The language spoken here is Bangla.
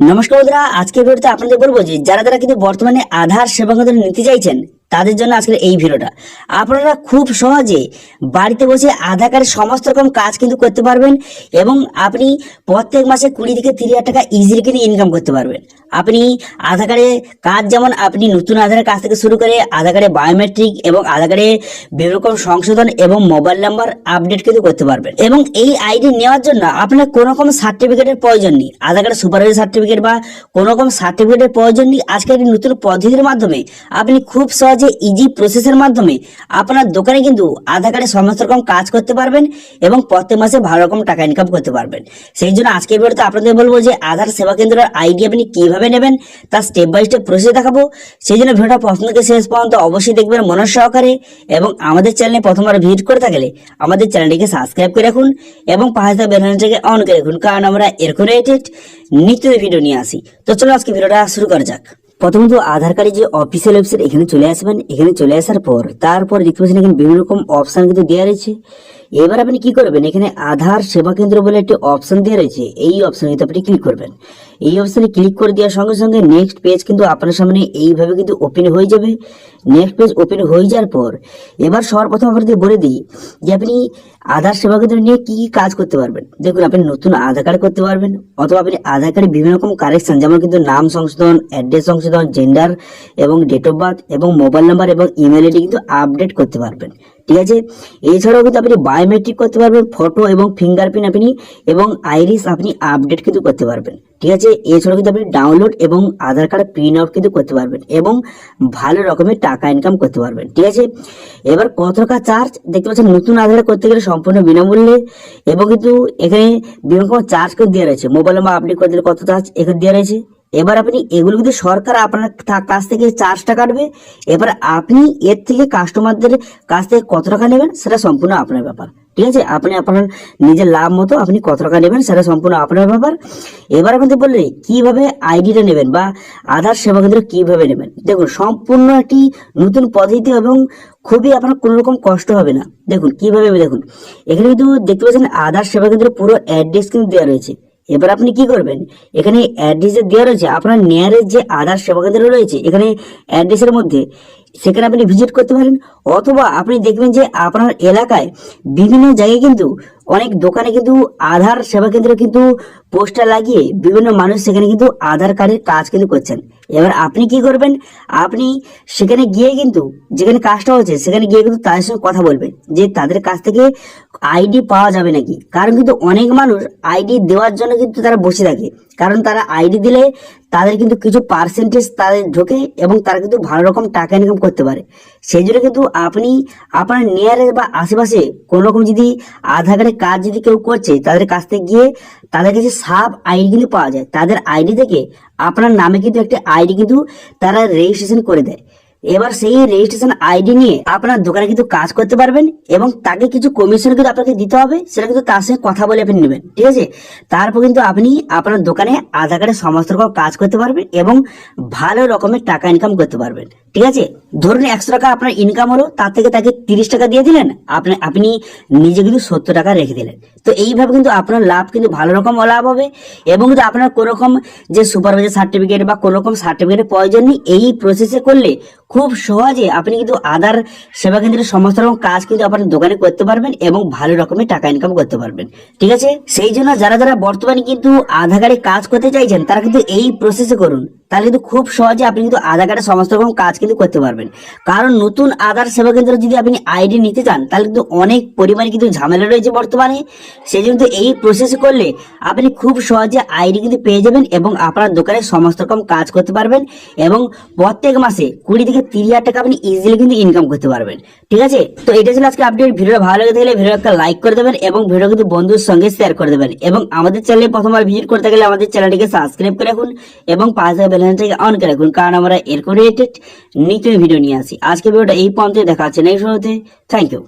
নমস্কার বন্ধুরা আজকে ভিডিওতে আপনাদের বলব যে যারা যারা কিন্তু বর্তমানে আধার সেবা কেন্দ্র নিতে চাইছেন তাদের জন্য আজকের এই ভিডিওটা। আপনারা খুব সহজে বাড়িতে বসে আধার কার্ডের সমস্ত রকম কাজ কিন্তু করতে পারবেন এবং আপনি প্রত্যেক মাসে কুড়ি থেকে তিরিশ হাজার টাকা ইজিলি কিন্তু ইনকাম করতে পারবেন। আপনি আধার কার্ডে কাজ যেমন আপনি নতুন আধারের কাজ থেকে শুরু করে আধার কার্ডে বায়োমেট্রিক এবং আধার কার্ডে বিভিন্ন রকম সংশোধন এবং মোবাইল নাম্বার আপডেট কিন্তু করতে পারবেন। এবং এই আইডি নেওয়ার জন্য আপনার কোনো রকম সার্টিফিকেটের প্রয়োজন নেই। আধার কার্ডের সুপারভাইজার সার্টিফিকেট বা কোনো রকম সার্টিফিকেটের প্রয়োজন নেই। আজকে একটি নতুন পদ্ধতির মাধ্যমে আপনি খুব সহজে ইজি প্রসেসের মাধ্যমে আপনার দোকানে কিন্তু আধার কার্ডে সমস্ত রকম কাজ করতে পারবেন এবং প্রত্যেক মাসে ভালো রকম টাকা ইনকাম করতে পারবেন। সেই জন্য আজকের ভিডিওতে আপনাদের বলব যে আধার সেবা কেন্দ্রের আইডি আপনি কীভাবে নেবেন, তার স্টেপ বাই স্টেপ প্রসেস দেখাবো। সেই জন্য ভিডিওটা প্রথম থেকে শেষ পর্যন্ত অবশ্যই দেখবেন মনোজ সহকারে এবং আমাদের চ্যানেলে প্রথমবার ভিজিট করে থাকলে আমাদের চ্যানেলটিকে সাবস্ক্রাইব করে রাখুন এবং পাশে বেলনটাকে অন করে রাখুন। কারণ আমরা এরকম রিলেটেড নিত্য ভিডিও নিয়ে আসি। তো চলো আজকে ভিডিওটা শুরু করা যাক। প্রথমত আধার কার্ডের যে অফিসিয়াল ওয়েবসাইট এখানে চলে আসবেন, এখানে চলে আসার পর, তারপর দেখতে পাচ্ছেন এখানে বিভিন্ন রকম অপশান কিন্তু দেওয়া রয়েছে। এবার আপনি কি করবেন? এখানে আধার সেবা কেন্দ্র বলে একটি অপশন দেওয়া রয়েছে। এই অপশনে কিন্তু আপনি ক্লিক করবেন। এই অপশনে ক্লিক করে দেওয়ার সঙ্গে সঙ্গে নেক্সট পেজ কিন্তু আপনার সামনে এইভাবে কিন্তু ওপেন হয়ে যাবে। নেক্সট পেজ ওপেন হয়ে যাওয়ার পর এবার সবার প্রথম আপনাদের বলে দিই যে আপনি আধার সেবা কেন্দ্র নিয়ে কি কি কাজ করতে পারবেন। দেখুন, আপনি নতুন আধার কার্ড করতে পারবেন অথবা আপনি আধার কার্ডে বিভিন্ন রকম কারেকশন যেমন কিন্তু নাম সংশোধন অ্যাড্রেস সংশোধন জেন্ডার এবং ডেট অফ বার্থ এবং মোবাইল নাম্বার এবং ইমেল আইডি কিন্তু আপডেট করতে পারবেন। ঠিক আছে? এছাড়াও কিন্তু আপনি বায়োমেট্রিক করতে পারবেন ফটো এবং ফিঙ্গারপ্রিন্ট আপনি এবং আইরিস আপনি আপডেট কিন্তু করতে পারবেন। ঠিক আছে? এছাড়াও কিন্তু আপনি ডাউনলোড এবং আধার কার্ড প্রিন্ট আউট কিন্তু করতে পারবেন এবং ভালো রকমের টাকা ইনকাম করতে পারবেন। ঠিক আছে? এবার কত টাকা চার্জ দেখতে পাচ্ছেন নতুন আধার করতে গেলে সম্পূর্ণ বিনামূল্যে এবং কিন্তু এখানে বিভিন্ন রকম চার্জ করে দেওয়া রয়েছে। মোবাইল নাম্বার আপডেট করে দিলে কত চার্জ এখানে দেওয়া রয়েছে? এবার আপনি এগুলো কিন্তু সরকার আপনার কাছ থেকে চার্জটা কাটবে, এবার আপনি এর থেকে কাস্টমারদের কাছ থেকে কত টাকা নেবেন সেটা সম্পূর্ণ আপনার ব্যাপার। ঠিক আছে? আপনি আপনার নিজের লাভ মতো আপনি কত টাকা নেবেন সেটা সম্পূর্ণ আপনার ব্যাপার। এবার আপনাদের বললে কীভাবে আইডিটা নেবেন বা আধার সেবা কেন্দ্র কীভাবে নেবেন? দেখুন, সম্পূর্ণ একটি নতুন পদ্ধতি এবং খুবই আপনার কোনো রকম কষ্ট হবে না। দেখুন, কীভাবে দেখুন, এখানে কিন্তু দেখতে পাচ্ছেন আধার সেবা কেন্দ্রের পুরো অ্যাড্রেস কিন্তু দেওয়া রয়েছে। এবার আপনি কি করবেন? এখানে অ্যাড্রেসে দেওয়া রয়েছে, আপনার নিয়ারের যে আধার সেবা কেন্দ্র রয়েছে, এখানে অ্যাড্রেসের মধ্যে সেখানে আপনি ভিজিট করতে পারেন। অথবা আপনি দেখবেন যে আপনার এলাকায় বিভিন্ন জায়গায় কিন্তু অনেক দোকানে কিন্তু আধার সেবা কেন্দ্র কিন্তু পোস্টার লাগিয়ে বিভিন্ন মানুষ সেখানে কিন্তু আধার কার্ডের কাজ কিন্তু করছেন। এবার আপনি কি করবেন? আপনি সেখানে গিয়ে কিন্তু যেখানে কাজটা হচ্ছে, সেখানে গিয়ে কিন্তু তাদের সঙ্গে কথা বলবেন। যে তাদের কাছ থেকে আইডি পাওয়া যাবে নাকি? কারণ কিন্তু অনেক মানুষ আইডি দেওয়ার জন্য কিন্তু তারা বসে থাকে। কারণ তারা আইডি দিলে তাদের কিন্তু কিছু পার্সেন্টেজ তাদের ঢোকে এবং তারা কিন্তু ভালো রকম টাকা ইনকাম করতে পারে। সেই জন্য কিন্তু আপনি, আপনার নিয়ারে বা আশেপাশে কোনো রকম যদি আধার কার্ডের কাজ যদি কেউ করছে, তাদের কাছ থেকে গিয়ে তাদের কাছে সাব আইডি কিন্তু পাওয়া যায়। তাদের আইডি থেকে আপনার নামে কিন্তু একটা আইডি কিন্তু তারা রেজিস্ট্রেশন করে দেয়। এবার সেই রেজিস্ট্রেশন আইডি নিয়ে আপনার দোকানে কিন্তু কাজ করতে পারবেন এবং তাকে কিছু কমিশন কিন্তু আপনাকে দিতে হবে, সেটা কিন্তু তার সঙ্গে কথা বলে আপনি নেবেন, ঠিক আছে? তারপর কিন্তু আপনি আপনার দোকানে আধার কার্ডের সমস্ত রকম কাজ করতে পারবেন এবং ভালো রকমের টাকা ইনকাম করতে পারবেন। ঠিক আছে? ধরুন একশো টাকা আপনার ইনকাম হলো, তার থেকে তাকে তিরিশ টাকা দিয়ে দিলেন, আপনি আপনি নিজে কিন্তু সত্তর টাকা রেখে দিলেন। তো এইভাবে কিন্তু আপনার লাভ কিন্তু ভালো রকম লাভ হবে এবং কিন্তু আপনার কোনো রকম যে সুপারভাইজার সার্টিফিকেট বা কোনো রকম সার্টিফিকেটের প্রয়োজন নেই, এই প্রসেসে করলে খুব সহজে আপনি কিন্তু আধার সেবা কেন্দ্রের সমস্ত রকম কাজ কিন্তু আপনার দোকানে করতে পারবেন এবং ভালো রকমের টাকা ইনকাম করতে পারবেন। ঠিক আছে? সেই জন্য যারা যারা বর্তমানে কিন্তু আধার কার্ডে কাজ করতে চাইছেন, তারা কিন্তু এই প্রসেসে করুন। তাহলে কিন্তু খুব সহজে আপনি কিন্তু আধার কার্ডের সমস্ত রকম কাজ কিন্তু করতে পারবেন। কারণ নতুন আধার সেবা কেন্দ্র যদি আপনি আইডি নিতে চান, তাহলে কিন্তু অনেক পরিমাণে কিন্তু ঝামেলা রয়েছে বর্তমানে। সেই জন্য এই প্রসেস করলে আপনি খুব সহজে আইডি কিন্তু পেয়ে যাবেন এবং আপনার দোকানে সমস্ত রকম কাজ করতে পারবেন এবং প্রত্যেক মাসে কুড়ি থেকে তিরিশ হাজার টাকা আপনি ইজিলি কিন্তু ইনকাম করতে পারবেন। ঠিক আছে? তো এটা ছিল আজকে আপডেট ভিডিও ভালো লেগে থাকলে ভিডিও একটা লাইক করে দেবেন এবং ভিডিও কিন্তু বন্ধুর সঙ্গে শেয়ার করে দেবেন। এবং আমাদের চ্যানেলে প্রথমবার ভিজিট করতে গেলে আমাদের চ্যানেলটিকে সাবস্ক্রাইব করে রাখুন এবং পাশে বেলানটাকে অন করে রাখুন, কারণ আমরা এরকম রিলেটেড নিত্য ভিডিও নিয়ে আসি। আজকে ভিডিওটা এই পর্যন্ত দেখা হচ্ছে নেক্সট ভিডিওতে থ্যাংক ইউ